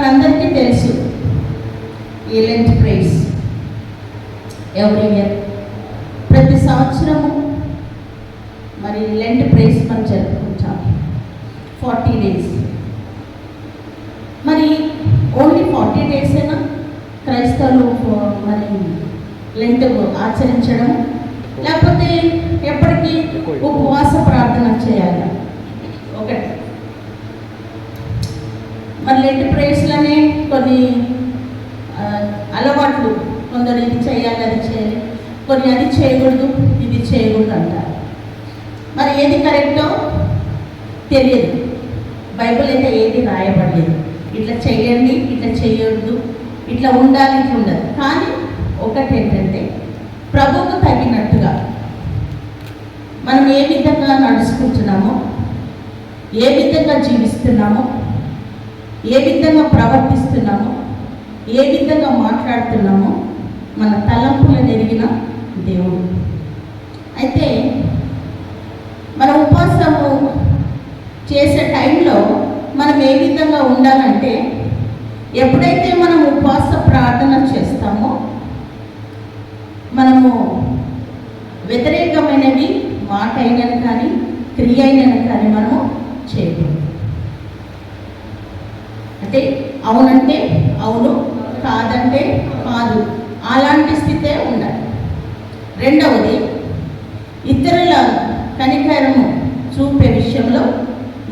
మనందరికీ తెలుసు. ఈ ప్రైజ్ ప్రైస్ ఎవ్రీ ఇయర్ ప్రతి సంవత్సరము మరి లెంట్ ప్రైస్ మనం జరుపుకుంటాం. ఫార్టీ డేస్ మరి ఓన్లీ ఫార్టీ డేసేనా క్రైస్తవులు మరి లెంట్ ఆచరించడం లేకపోతే ఎప్పటికీ ఉపవాస ప్రార్థన చేయాలి ఒకటి మరి లెంట్ ప్రేయర్స్లోనే కొన్ని అలవాట్లు కొందరు ఇది చేయాలి అది చేయాలి. కొన్ని అది చేయకూడదు ఇది చేయకూడదు అంటారు. మరి ఏది కరెక్టో తెలియదు. బైబిల్ అయితే ఏది రాయబడలేదు. ఇట్లా చేయండి ఇట్లా చేయొద్దు ఇట్లా ఉండాలి ఇట్లా ఉండదు కానీ ఒకటి ఏంటంటే ప్రభుకు తగినట్టుగా మనం ఏ విధంగా నడుచుకుంటున్నామో ఏ విధంగా జీవిస్తున్నామో ఏ విధంగా ప్రవర్తిస్తున్నామో ఏ విధంగా మాట్లాడుతున్నామో మన తలంపులను ఎరిగిన దేవుడు. అయితే మన ఉపవాసము చేసే టైంలో మనం ఏ విధంగా ఉండాలంటే ఎప్పుడైతే మనం ఉపవాస ప్రార్థన చేస్తామో మనము వ్యతిరేకమైనవి మాట అయినను కానీ క్రియ అయినను కానీ మనము చేయకూడదు. అంటే అవునంటే అవును కాదంటే కాదు. అలాంటి స్థితే ఉండాలి. రెండవది ఇతరుల కనికరము చూపే విషయంలో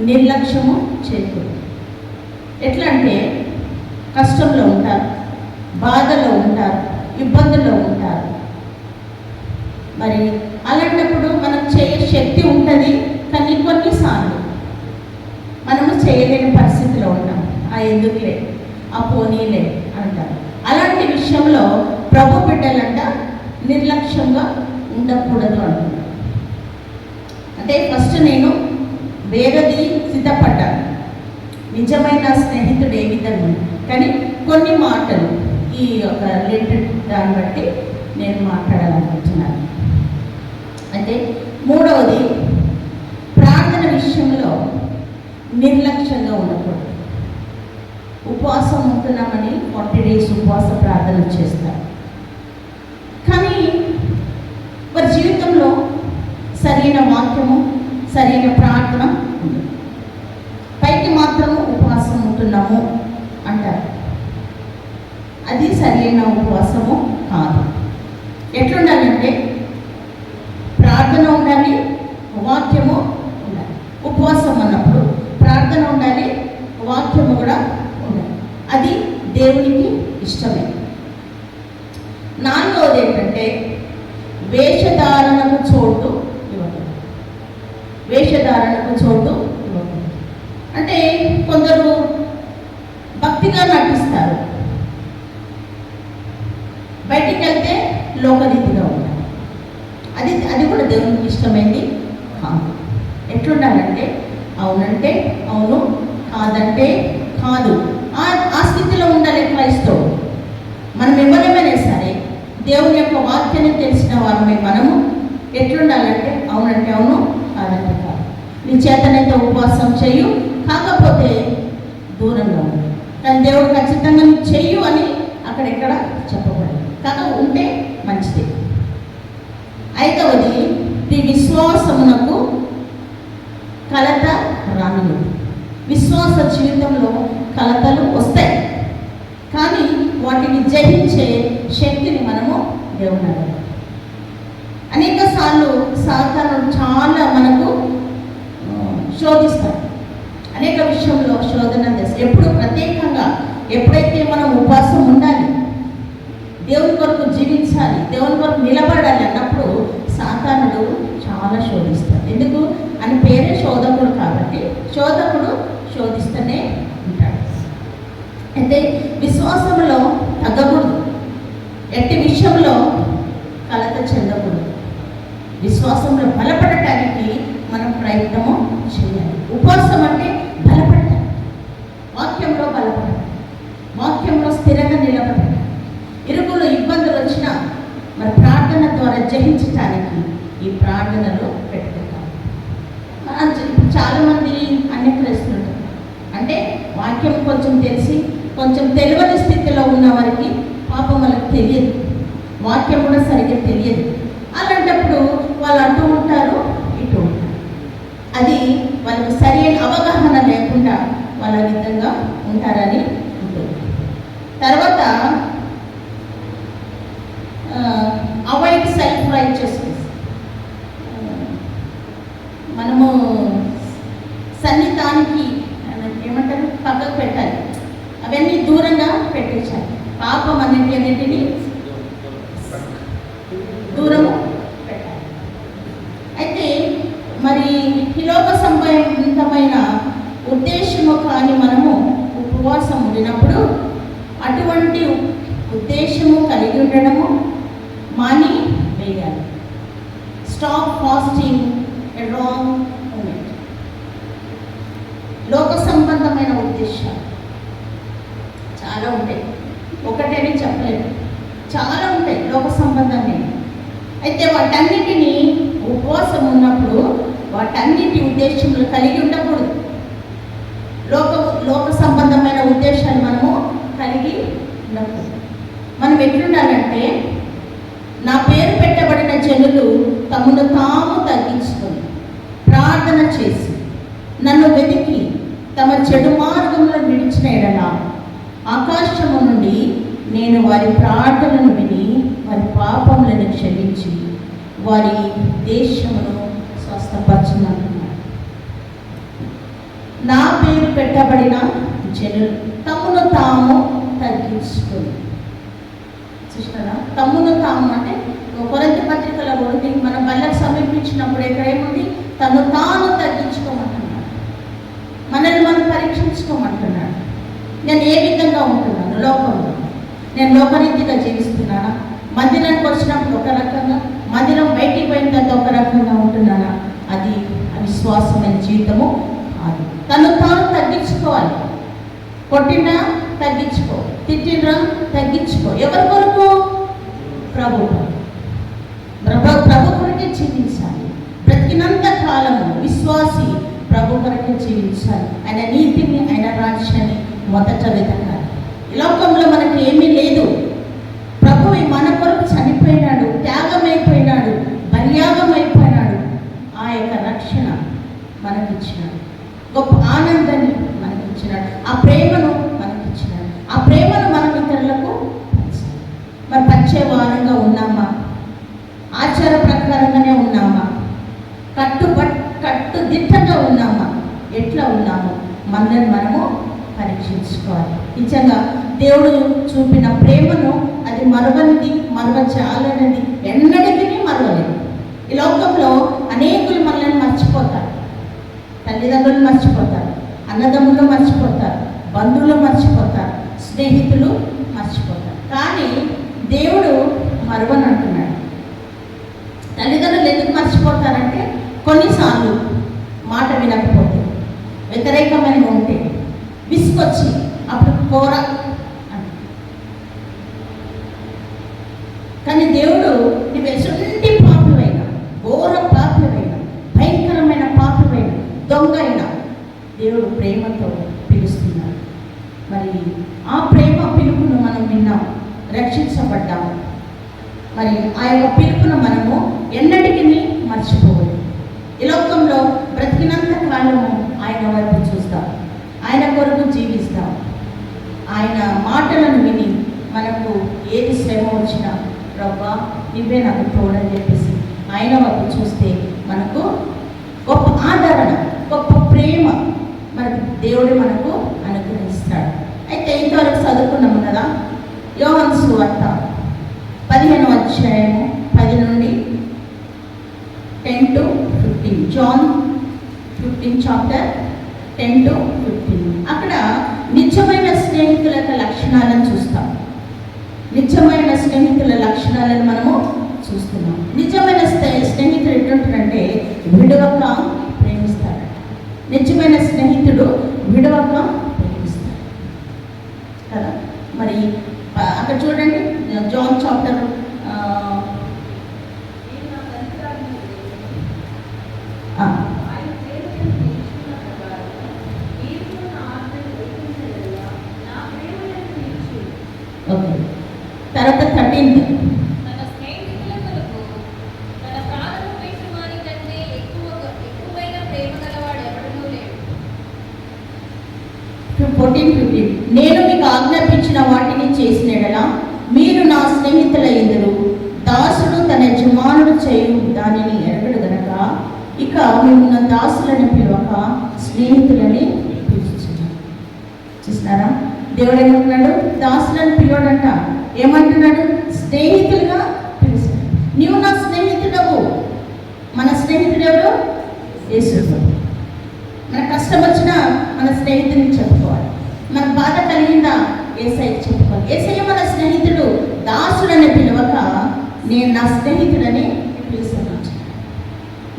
నిర్లక్ష్యము చేయకూడదు ఎట్లా అంటే కష్టంలో ఉంటారు బాధలో ఉంటారు ఇబ్బందుల్లో ఉంటారు. మరి అలాంటప్పుడు మనం చేయ శక్తి ఉంటుంది కానీ కొన్నిసార్లు మనము చేయలేని పరిస్థితిలో ఉంటాం. ఎందుకులే? ఆ పోనీలే అంటారు. అలాంటి విషయంలో ప్రభు బిడ్డలంట నిర్లక్ష్యంగా ఉండకూడదు అంటున్నారు అంటే ఫస్ట్ నేను వేరేది సిద్ధపడ్డాను. నిజమైన స్నేహితుడు ఏ విధంగా కానీ కొన్ని మాటలు ఈ యొక్క రిలేటెడ్ దాన్ని బట్టి నేను మాట్లాడాలనుకుంటున్నాను. అయితే మూడవది ప్రార్థన విషయంలో నిర్లక్ష్యంగా ఉండకూడదు. ఉపవాసం ఉంటున్నామని ఫార్టీ డేస్ ఉపవాస ప్రార్థన చేస్తారు. కానీ వారి జీవితంలో సరైన వాక్యము సరైన ప్రార్థన ఉంది. పైకి మాత్రము ఉపవాసం ఉంటున్నాము అంటారు. అది సరైన ఉపవాసము కాదు ఎట్లుండాలంటే ప్రార్థన ఉండాలి వాక్యము ఉండాలి ఉపవాసం అన్నప్పుడు ప్రార్థన ఉండాలి వాక్యము కూడా ఉండాలి అది దేవునికి ఇష్టమే నాలుగవది ఏంటంటే వేషధారణకు చోటు ఇవ్వడం వేషధారణకు చోటు ఇవ్వడం అంటే కొందరు భక్తిగా నటిస్తారు బయటికి వెళ్తే లోకరీతిగా ఉంటారు అది అది కూడా దేవునికి ఇష్టమైంది. కాదు. ఎట్లుండాలంటే అవునంటే అవును కాదంటే కాదు. ఆ ఆ స్థితిలో ఉండాలి క్రైస్తవు మనం ఎవరైనా సరే దేవుని యొక్క వాక్యాన్ని తెలిసిన వారమే మనము. ఎట్లుండాలంటే అవునంటే అవును కాదంటే కాదు. నీ చేతనైతే ఉపవాసం చెయ్యు కాకపోతే దూరంగా ఉండు. కానీ దేవుడు ఖచ్చితంగా నువ్వు చెయ్యు అని అక్కడెక్కడ చెప్పబడింది కాక ఉంటే మంచిది. ఐదవది నీ విశ్వాసమునకు కలత రాను విశ్వాస జీవితంలో కలతలు వస్తాయి. కానీ వాటిని జయించే శక్తిని మనము దేవుని అనేక సార్లు సాధారణ చాలా మనకు ఆ, శోధిస్తాడు అనేక విషయంలో శోధన చేస్తాడు ఎప్పుడు ప్రత్యేకంగా ఎప్పుడైతే మనం ఉపవాసం ఉండాలి దేవుని కొరకు జీవించాలి దేవుని కొరకు నిలబడాలి శోధకుడు చాలా శోధిస్తాడు ఎందుకు? అని పేరే శోధకుడు కాబట్టి శోధకుడు శోధిస్తూనే ఉంటాడు. అయితే విశ్వాసంలో తగ్గకూడదు. ఎట్టి విషయంలో కలత చెందకూడదు. విశ్వాసంలో బలపడటానికి మనం ప్రయత్నము చేయాలి. ఉపవాసం అంటే బలపడాలి వాక్యంలో బలపడాలి వాక్యంలో స్థిరంగా నిలబడాలి ఇరుకులు ఇబ్బందులు వచ్చినా మరి ప్రార్థన ద్వారా జయించటానికి ఈ ప్రార్థనలో పెట్టుకుంటాం చాలామంది అనే చాలా మంది అంటే వాక్యం కొంచెం తెలిసి కొంచెం తెలియని స్థితిలో ఉన్న వారికి పాపం వాళ్ళకి తెలియదు. వాక్యం కూడా సరిగ్గా తెలియదు. అలాంటప్పుడు వాళ్ళు అటు ఉంటారు ఇటు ఉంటారు. అది వాళ్ళకి సరైన అవగాహన లేకుండా వాళ్ళ విధంగా ఉంటారని ఉంటుంది. తర్వాత కాస్టింగ్ ఎ రాంగ్ మూమెంట్ లోక సంబంధమైన ఉద్దేశాలు చాలా ఉంటాయి. ఒకటేని చెప్పలేదు చాలా ఉంటాయి లోక సంబంధమైన అయితే వాటన్నిటినీ ఉపవాసం ఉన్నప్పుడు వాటన్నిటి ఉద్దేశములు కలిగి ఉండకూడదు. లోక లోక సంబంధమైన ఉద్దేశాలు మనము కలిగి ఉండకూడదు. మనం ఎట్లుండాలంటే నా పేరు పెట్టబడిన జనులు తమను తాము తగ్గించుకొని ప్రార్థన చేసి నన్ను వెతికి తమ చెడు మార్గంలో విడిచిన ఎడల ఆకాశము నుండి నేను వారి ప్రార్థనను విని వారి పాపములను క్షమించి వారి దేశమును స్వస్థపరచున్నాను నా పేరు పెట్టబడిన జనులు తమను తాము తగ్గించుకొని. చూసినారా? తమ్మును తాము అంటే కొరంతి పత్రికల ఉంది మనం బల్లకు సమీపించినప్పుడు ఎక్కడేముంది? తను తాను తగ్గించుకోమంటున్నాడు. మనల్ని మనం పరీక్షించుకోమంటున్నాడు. నేను ఏ విధంగా ఉంటున్నాను? లోకంలో. నేను లోకరీతిగా జీవిస్తున్నానా? మందిరానికి వచ్చినప్పుడు ఒక రకంగా? మందిరం బయటికి పోయిన తర్వాత ఒక రకంగా ఉంటున్నానా? అది అవిశ్వాసమైన జీవితము కాదు. తను తాను తగ్గించుకోవాలి. కొట్టినా తగ్గించుకో. తిట్టినా తగ్గించుకో. ఎవరి కొరకు? ప్రభు ప్రభు ప్రభు కొరకే జీవించాలి. బ్రతికినంత కాలము విశ్వాసి ప్రభు కొరకే జీవించాలి. ఆయన నీతిని ఆయన రాజ్యాన్ని మొదట వెతకాలి. లోకంలో మనకి ఏమీ లేదు. ప్రభు మన కొరకు చనిపోయినాడు త్యాగమైపోయినాడు బలియాగం ఆ యొక్క రక్షణ మనకిచ్చినాడు గొప్ప ఆనందాన్ని మనకిచ్చినాడు ఆ ప్రేమను మనకిచ్చినాడు ఆ ప్రేమను మనం ఇతరులకు మరి పంచే వారంగా ఉన్నాము ఆచార ప్రకారంగానే ఉన్నామా కట్టుబట్ కట్టుదిట్టంగా ఉన్నామా ఎట్లా ఉన్నాము. మనల్ని మనము పరీక్షించుకోవాలి. నిజంగా దేవుడు చూపిన ప్రేమను అది మరవనిది మరవచాలనిది ఎన్నటికీ మరవలేదు. ఈ లోకంలో అనేకులు మనల్ని మర్చిపోతారు. తల్లిదండ్రులు మర్చిపోతారు. అన్నదమ్ములు మర్చిపోతారు. బంధువులు మర్చిపోతారు. స్నేహితులు మర్చిపోతారు. కానీ దేవుడు మరవని అంటున్నాడు తల్లిదండ్రులు ఎందుకు మర్చిపోతారంటే కొన్నిసార్లు మాట వినకపోతే వ్యతిరేకమైన ఉంటే విసుకొచ్చి అప్పుడు కోర కానీ దేవుడు నువ్వు ఎటువంటి పాపమైనా ఘోర పాపమైన భయంకరమైన పాపమైన దొంగ అయినా దేవుడు ప్రేమతో పిలుస్తున్నాడు. మరి ఆ ప్రేమ పిలుపును మనం విన్నాం రక్షించబడ్డాము. మరి ఆ యొక్క పిలుపును మనము ఎన్నటికీ మర్చిపోవద్దు ఈ లోకంలో బ్రతికినంత కాలము ఆయన వైపు చూస్తాం. ఆయన కొరకు జీవిస్తాం. ఆయన మాటలను విని మనకు ఏది శ్రమ వచ్చినా ప్రభా నువ్వే నాకు తోడని చెప్పేసి ఆయన వైపు చూస్తే మనకు గొప్ప ఆదరణ గొప్ప ప్రేమ మనకు దేవుడు మనకు అనుగ్రహిస్తాడు. అయితే ఇంతవరకు చదువుకున్నాము కదా యోహన్ సువార్త పదిహేను అధ్యాయము పది నుండి ten to fifteen. John fifteen chapter ten to fifteen అక్కడ నిజమైన స్నేహితుల యొక్క లక్షణాలను చూస్తాం. నిజమైన స్నేహితుల లక్షణాలను మనము చూస్తున్నాం. నిజమైన స్నేహితుడు ఎటుంటాడంటే విడవక ప్రేమిస్తాడు. నిజమైన స్నేహితుడు విడవక ప్రేమిస్తాడు. కదా? మరి అక్కడ చూడండి జాన్ చాప్టర్ ఓకే తర్వాత థర్టీన్త్ తన స్నేహితుల కొరకు తన ప్రాణము పెట్టు వారి కంటే ఎక్కువ ఎక్కువైన ప్రేమ గలవాడు ఎవడనూ లేడు ఫోర్టీన్ ఫిఫ్టీన్ నేను మీకు ఆజ్ఞాపించిన వాటిని చేసిన మీరు నా స్నేహితుల ఎదురు దాసుడు తన యజమానుడు చేయు దానిని ఎరగడు గనక ఇక మిమ్మల్ని దాసులని పిలవక స్నేహితులని చూస్తారా చూసినారా దేవుడు ఏమంటున్నాడు? దాసులను పిలవడంట. ఏమంటున్నాడు? స్నేహితులుగా పిలుస్తాడు నీవు నా స్నేహితుడవు మన స్నేహితుడు ఎవరు యేసు మన కష్టం వచ్చినా మన స్నేహితుడిని చెప్పుకోవాలి మన బాధ కలిగిందా ఏసైకి చెప్పుకోవాలి ఏసయ్య మన స్నేహితుడు దాసుడని పిలవక నేను నా స్నేహితుడని పిలుస్తున్నాను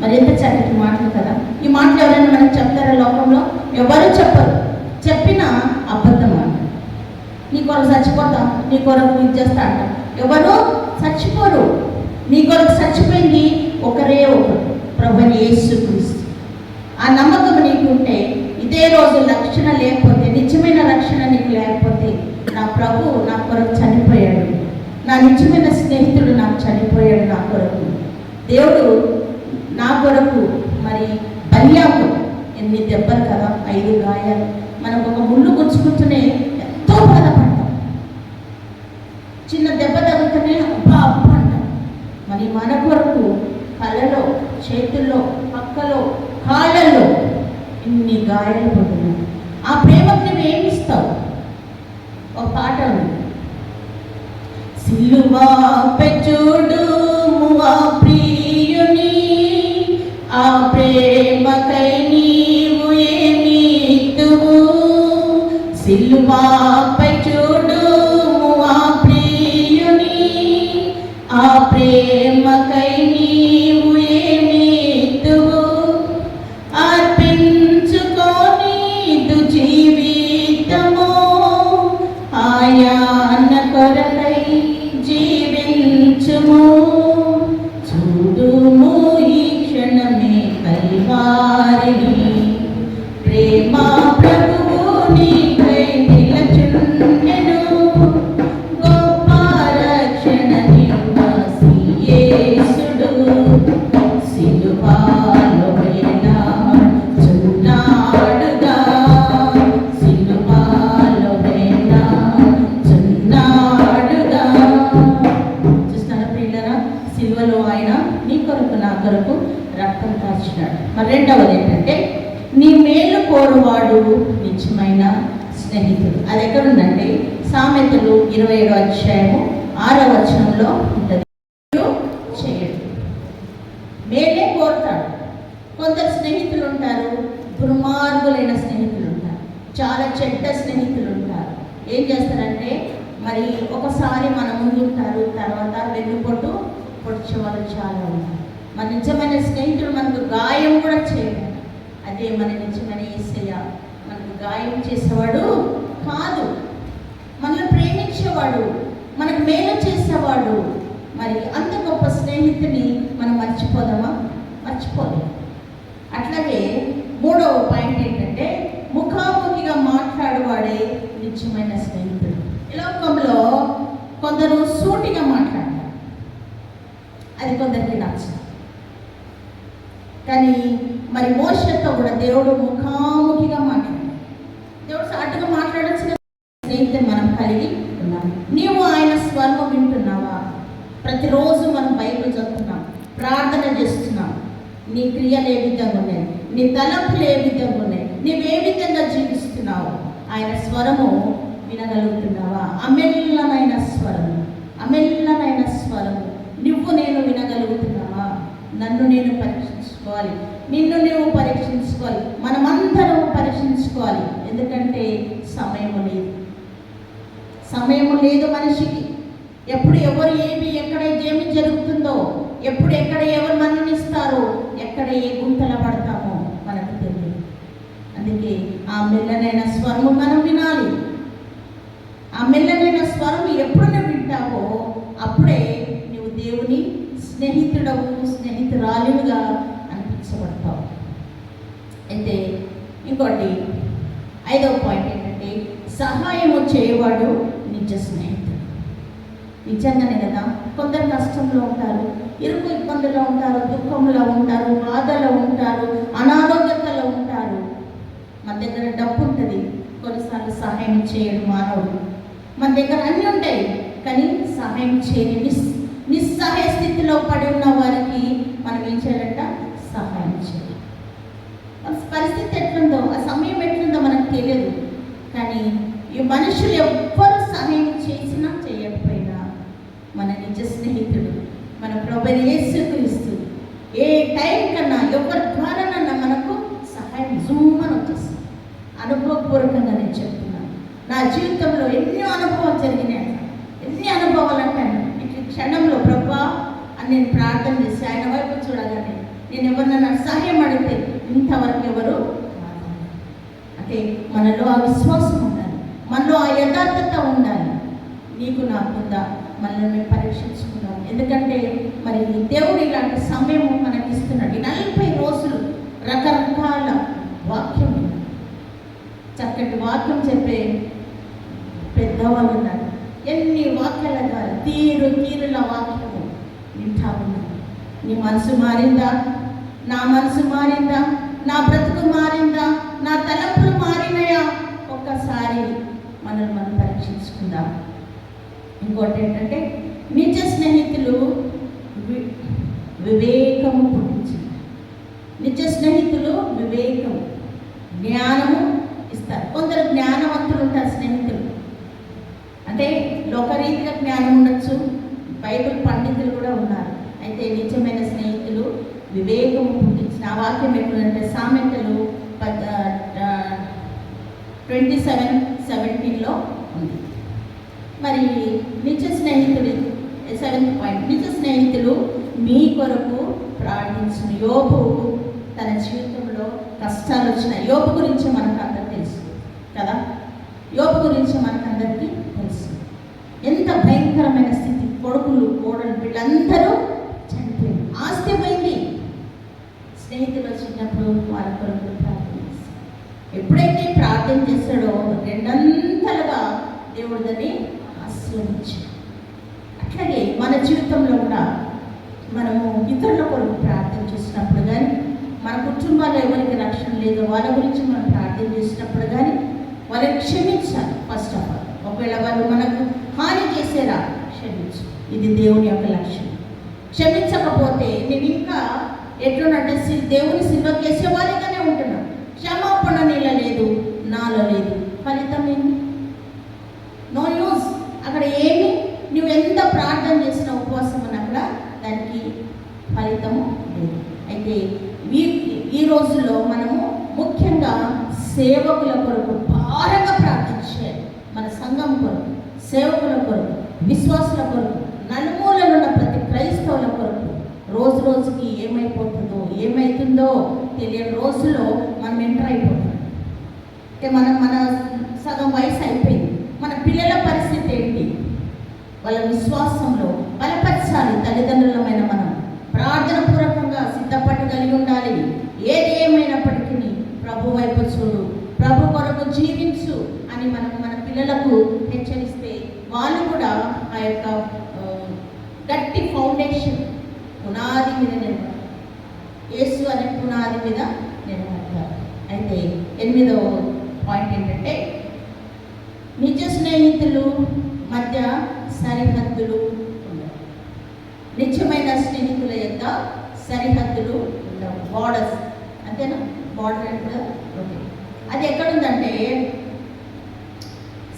మరి ఎంత చక్కటి మాటలు కదా. ఈ మాటలు ఎవరైనా మనకు చెప్తారా లోకంలో? ఎవరు చెప్పరు. చెప్పిన అబద్ధం అంట. నీ కొరకు చచ్చిపోతాం నీ కొరకు ఇది చేస్తా అంట. ఎవరు చచ్చిపోరు. నీ కొరకు చచ్చిపోయింది ఒకరే ఒకరు ప్రభుని యేసు క్రీస్తు. ఆ నమ్మకం నీకుంటే ఇదే రోజు రక్షణ లేకపోతే నిజమైన రక్షణ నీకు లేకపోతే నా ప్రభు నా కొరకు చనిపోయాడు. నా నిజమైన స్నేహితుడు నాకు చనిపోయాడు నా కొరకు. దేవుడు నా కొరకు మరి బల్యాకు ఎన్ని దెబ్బలు కదా ఐదు గాయాలు. మనం ఒక ముళ్ళు గుచ్చుకుంటూనే ఎంతో బాధపడతాం. చిన్న దెబ్బ తగ్గుతూనే అబ్బా అబ్బా అంటాం. మరి మన కొరకు కళ్ళలో చేతుల్లో పక్కలో కాళ్ళలో ఇన్ని గాయాలు పడుతున్నాయి. ఆ ప్రేమకు నువ్వు ఏమిస్తావు ఒక పాట ఉంది. సిలువా పెచ్చుడు మువా ప్రియుని ఆ ప్రేమకై నీవు ఏమీ ఇత్తువు వాడు నిజమైన స్నేహితుడు. అది ఎక్కడుందంటే సామెతలు ఇరవై ఏడో అధ్యాయము ఆరో వచనంలో ఉంటుంది. చేయడు. మేలే కోరుతాడు. కొందరు స్నేహితులు ఉంటారు దుర్మార్గులైన స్నేహితులు ఉంటారు చాలా చెడ్డ స్నేహితులు ఉంటారు ఏం చేస్తారంటే మరి ఒకసారి మన ముందు ఉంటారు తర్వాత వెన్నుపొట్టు పొడిచే వాళ్ళు చాలా ఉంటారు మన నిజమైన స్నేహితుడు మనకు గాయం కూడా చేయడు అదే మన గాయం చేసేవాడు కాదు. మనల్ని ప్రేమించేవాడు మనకు మేలు చేసేవాడు. మరి అంత గొప్ప స్నేహితుని మనం మర్చిపోదామా? మర్చిపోదాం అట్లాగే మూడవ పాయింట్ ఏంటంటే ముఖాముఖిగా మాట్లాడేవాడే నిజమైన స్నేహితుడు. ఈ లోకంలో కొందరు సూటిగా మాట్లాడతారు అది కొందరికి నచ్చదు. కానీ మరి మోసతో కూడా దేవుడు ముఖాముఖిగా మాట్లాడు దేవుడు సాటుగా మాట్లాడాల్సిన స్నేహితులు మనం కలిగి ఉన్నాం నీవు ఆయన స్వరం వింటున్నావా ప్రతిరోజు మనం బైబిల్ చదువుతున్నాం ప్రార్థన చేస్తున్నాం. నీ క్రియలు ఏ విధంగా ఉన్నాయి? నీ తలంపులు ఏ విధంగా ఉన్నాయి? నీవు ఏ విధంగా జీవిస్తున్నావు? ఆయన స్వరము వినగలుగుతున్నావా? అమెల్లమైన స్వరము అమెల్లమైన స్వరము. నువ్వు నేను వినగలుగుతున్నావా? నన్ను నేను పరీక్షించుకోవాలి. నిన్ను నువ్వు పరీక్షించుకోవాలి. మనమందరం పరీక్షించుకోవాలి. ఎందుకంటే సమయము లేదు. సమయము లేదు మనిషికి. ఎప్పుడు ఎవరు ఏమి ఎక్కడ ఏమి జరుగుతుందో ఎప్పుడు ఎక్కడ ఎవరు మరణిస్తారో ఎక్కడ ఏ గుంతల పడతామో మనకు తెలియదు. అందుకే ఆ మెల్లనైన స్వరము మనం వినాలి. ఆ మెల్లనైన స్వరం ఎప్పుడు వింటావో అప్పుడే నువ్వు దేవుని స్నేహితుడవు స్నేహితురాలుగా అనిపించబడతావు. అయితే ఇంకోటి ఐదవ పాయింట్ ఏంటంటే సహాయము చేయవాడు నిజ స్నేహితుడు. నిజంగానే కదా? కొందరు కష్టంలో ఉంటారు ఇరుకు ఇబ్బందుల్లో ఉంటారు దుఃఖంలో ఉంటారు బాధలో ఉంటారు అనారోగ్యతలో ఉంటారు. మన దగ్గర డబ్బు ఉంటుంది కొన్నిసార్లు సహాయం చేయడు మానవుడు. మన దగ్గర అన్నీ ఉంటాయి కానీ సహాయం చేయని నిస్ నిస్సహాయ స్థితిలో పడి ఉన్న వారికి మనం ఏం చేయాలంట? సహాయం చేయాలి. మన పరిస్థితి ఎట్లుందో ఆ సమయం ఎట్లుందో మనకు తెలియదు. కానీ ఈ మనుషులు ఎవ్వరు సహాయం చేసినా చేయకపోయినా మన నిజ స్నేహితుడు మన ప్రభు యేసుక్రీస్తు. ఏ టైం కన్నా ఎవరి ద్వారానన్నా మనకు సహాయం జూమని వచ్చేస్తుంది. అనుభవపూర్వకంగా నేను చెప్తున్నాను. నా జీవితంలో ఎన్ని అనుభవాలు జరిగినాయి ఎన్ని అనుభవాలు అంటాను ఇట్లా క్షణంలో ప్రభా అని నేను ప్రార్థన చేసి ఆయన వైపు చూడగానే నేను ఎవరినన్నా సహాయం అడిగితే ఇంతవరకు ఎవరు అంటే మనలో ఆ విశ్వాసం ఉండాలి. మనలో ఆ యథార్థత ఉండాలి. నీకు నాకుందా మనల్ని మేము పరీక్షించుకుందాం. ఎందుకంటే మరి దేవుడు ఇలాంటి సమయం మనకి ఇస్తున్నాడు. నలభై రోజులు రకరకాల వాక్యం చక్కటి వాక్యం చెప్పే పెద్దవాళ్ళు ఉన్నారు. ఎన్ని వాక్యాల ద్వారా తీరు తీరుల వాక్యము వింటా ఉన్నాను నీ మనసు మారిందా? నా మనసు మారిందా? నా బ్రతుకు మారిందా? నా తలపులు మారినయా? ఒక్కసారి మనల్ని మనం పరీక్షించుకుందాం. ఇంకోటి ఏంటంటే నిజ స్నేహితులు వివేకము పుట్టించింది. నిజ స్నేహితులు వివేకము జ్ఞానము ఇస్తారు. కొందరు జ్ఞానవంతులు ఉంటారు స్నేహితులు. అంటే లోకరీతిగా జ్ఞానం ఉండొచ్చు బైబిల్ పండితులు కూడా ఉన్నారు. అయితే నిజమైన స్నేహితులు వివేకము పుట్టించిన ఆ వాక్యం ఎప్పుడంటే సామెతలు ట్వంటీ సెవెన్ సెవెంటీన్లో ఉంది. మరి నిజ స్నేహితుడు సెవెంత్ పాయింట్ నిజ స్నేహితులు మీ కొరకు ప్రార్థించిన. యోబు తన జీవితంలో కష్టాలు వచ్చిన యోబు గురించి మనం అందరికి తెలుసు కదా యోబు గురించి మనకు అందరికీ తెలుసు ఎంత భయంకరమైన స్థితి కొడుకులు కోడలు వీళ్ళందరూ చనిపోయింది ఆస్తి పోయింది స్నేహితులు వచ్చినప్పుడు వాళ్ళ కొరకు ప్రార్థన చేశారు. ఎప్పుడైతే ప్రార్థన చేశాడో రెండంతలుగా దేవుడు దాన్ని ఆశీర్వదించాడు అట్లాగే మన జీవితంలో కూడా మనము ఇతరుల కొరకు ప్రార్థన చేసినప్పుడు కానీ మన కుటుంబాల్లో ఎవరికి రక్షణ లేదో వాళ్ళ గురించి మనం ప్రార్థన చేసినప్పుడు కానీ వాళ్ళని క్షమించాలి ఫస్ట్ ఆఫ్ ఆల్ ఒకవేళ వాళ్ళు మనకు హాని చేసేరా క్షమించు. ఇది దేవుని యొక్క లక్ష్యం. క్షమించకపోతే నేను ఇంకా ఎట్లున్నట్టు దేవుని సిల్వకి చేసేవారిగానే ఉంటున్నాను క్షమాపణ నీళ్ళ లేదు నాలో లేదు. ఫలితం ఏంటి? నో యూస్ అక్కడ ఏమి? నువ్వు ఎంత ప్రార్థన చేసిన ఉపవాసం అని అక్కడ దానికి ఫలితము లేదు. అయితే ఈ ఈ రోజుల్లో మనము సేవకుల కొరకు భారంగా ప్రార్థించాలి మన సంఘం కొరకు సేవకుల కొరకు విశ్వాసుల కొరకు నలుమూలలో ఉన్న ప్రతి క్రైస్తవుల కొరకు రోజు రోజుకి ఏమైపోతుందో ఏమైతుందో తెలియని రోజులో మనం ఎంటర్ అయిపోతున్నాం. అంటే మనం మన సగం వయసు అయిపోయింది. మన పిల్లల పరిస్థితి ఏంటి? వాళ్ళ విశ్వాసంలో బలపరచాలి తల్లిదండ్రులమైన మనం. ప్రార్థన పూర్వకంగా సిద్ధపడి కలిగి ఉండాలి. ఏది ఏమైనప్పటికీ ప్రభు వైపు చూడు. ప్రభు కొరకు జీవించు అని మనం మన పిల్లలకు హెచ్చరిస్తే వాళ్ళు కూడా ఆ యొక్క గట్టి ఫౌండేషన్ పునాది మీద నిలబడతారు యేసు అనే పునాది మీద నిలబడతారు అయితే ఎనిమిదవ పాయింట్ ఏంటంటే నిజ స్నేహితులు మధ్య సరిహద్దులు ఉండవు. నిజమైన స్నేహితుల యొక్క సరిహద్దులు ఉండవు. బార్డర్స్ అంతేనా? బార్డర్ కూడా ఓకే అది ఎక్కడుందంటే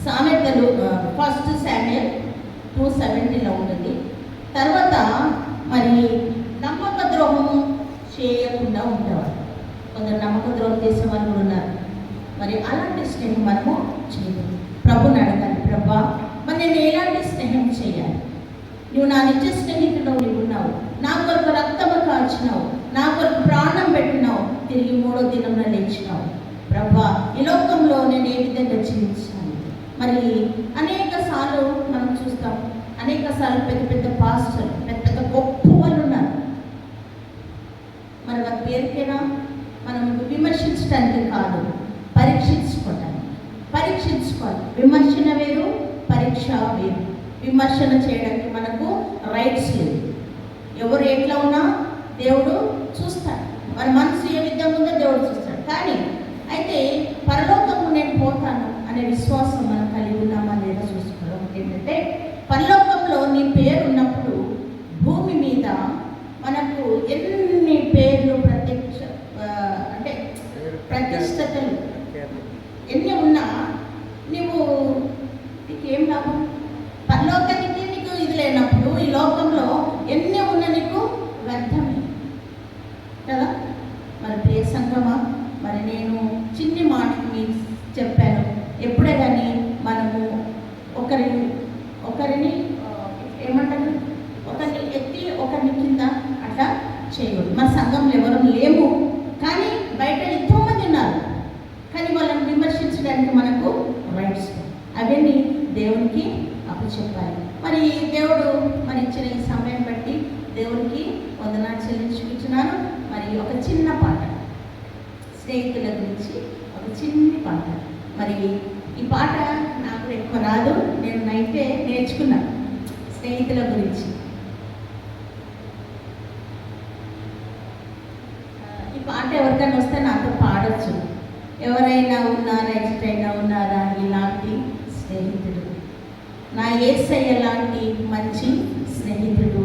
సామెతలు ఫస్ట్ శామ్యల్ టూ సెవెంటీలో ఉంటుంది. తర్వాత మరి నమ్మక ద్రోహము చేయకుండా ఉండేవారు. కొందరు నమ్మక ద్రోహం చేసిన వాళ్ళు కూడా ఉన్నారు. మరి అలాంటి స్నేహం మనము చేయలేదు ప్రభుని అడగాలి ప్రభా మరి నేను ఎలాంటి స్నేహం చేయాలి? నువ్వు నా నిజ స్నేహితుడు నీవు ఉన్నావు. నా కొరకు రక్తము కాల్చినావు. నా కొరకు తిరిగి మూడో దినం లేచినావు. ప్రభా ఈ లోకంలో నేను ఏ విధంగా జీవించాను మరి అనేక సార్లు మనం చూస్తాం అనేక సార్లు పెద్ద పెద్ద పాస్టర్ పెద్ద పెద్ద గొప్ప వాళ్ళు ఉన్నారు. మరి వారి పేరుకైనా? మనం విమర్శించడానికి కాదు పరీక్షించుకోవటానికి పరీక్షించుకోవాలి. విమర్శన వేరు పరీక్ష వేరు. విమర్శన చేయడానికి మనకు రైట్స్ లేవు. ఎవరు ఎట్లా ఉన్నా దేవుడు చూస్తాడు. మన మనసు ముందే దేవుడు చూస్తాడు కానీ అయితే పరలోకము నేను పోతాను అనే విశ్వాసం మనం కలిగి ఉన్నామా లేదా చూసుకోవడం ఏంటంటే పరలోకంలో నీ పేరు ఉన్నప్పుడు ఈ దేవుడు మరి ఇచ్చిన ఈ సమయం బట్టి దేవునికి వందనాలు చెల్లించుకుంటున్నాను. మరి ఒక చిన్న పాట. స్నేహితుల గురించి ఒక చిన్ని పాట. మరి ఈ పాట నాకు ఎక్కువ రాదు. నేను నైతే నేర్చుకున్నాను స్నేహితుల గురించి. ఈ పాట ఎవరికైనా వస్తే నాతో పాడచ్చు. ఎవరైనా ఉన్నారా ఎక్స్ట్రైనా ఉన్నారా? ఇలాంటి స్నేహితులు. నా ఏసయ్య లాంటి మంచి స్నేహితుడు.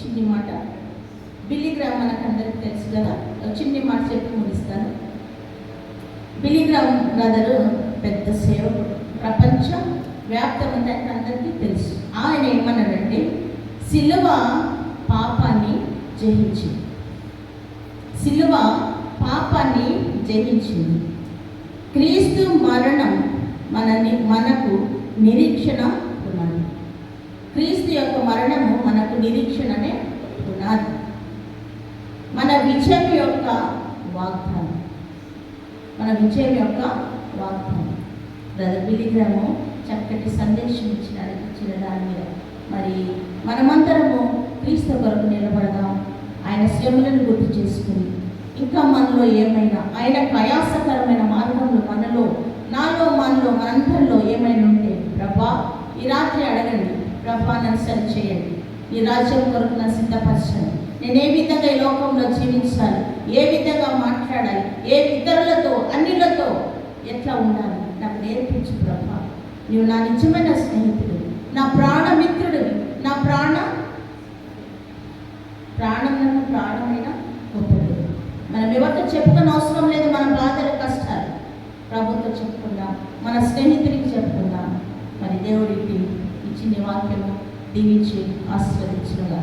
చిన్ని మాట. చెప్పి ముగిస్తాను. బిలిగ్రామ్ బ్రదరు పెద్ద సేవకుడు. ప్రపంచం వ్యాప్తమంతా అందరికీ తెలుసు. ఆయన ఏమన్నాడంటే సిలువ పాపాన్ని జయించింది. సిలువ పాపాన్ని జయించింది. క్రీస్తు మరణం మనని మనకు నిరీక్షణ పునాది క్రీస్తు యొక్క మరణము మనకు నిరీక్షణనే పునాది మన విజయం యొక్క వాగ్దానం. మన విజయం యొక్క వాగ్దానం. బ్రదర్ బిలిగ్రాము చక్కటి సందేశం ఇచ్చిన ఇచ్చిన దాని మీద. మరి మనమందరము క్రీస్తు కొరకు నిలబడదాం. ఆయన శ్రమలను గుర్తు చేసుకుని ఇంకా మనలో ఏమైనా ఆయన ప్రయాసకరమైన మార్గంలో మనలో నాలో మనలో మనందరిలో ఏమైనా ఉంటే ప్రభా ఈ రాత్రి అడగండి. ప్రభా నన్ను సరి చేయండి ఈ రాజ్యం కొరకు నన్ను సిద్ధపరచండి. నేను ఏ విధంగా ఈ లోకంలో జీవించాలి ఏ విధంగా మాట్లాడాలి ఏ ఇతరులతో అన్నిలతో ఎట్లా ఉండాలి నాకు నేర్పించు ప్రభా. నువ్వు నా నిజమైన స్నేహితుడు నా ప్రాణమిత్రుడు నా ప్రాణ ప్రాణములను ప్రాణమైన మనం ఎవరితో చెప్పుకున్న అవసరం లేదు మన బాధలు కష్టాలు. ప్రభుత్వం చెప్పుకుందాం? మన స్నేహితుడికి చెప్పుకుందాం? మరి దేవుడికి ఇచ్చిన వాక్యము దీవించి ఆశీర్వదించుగా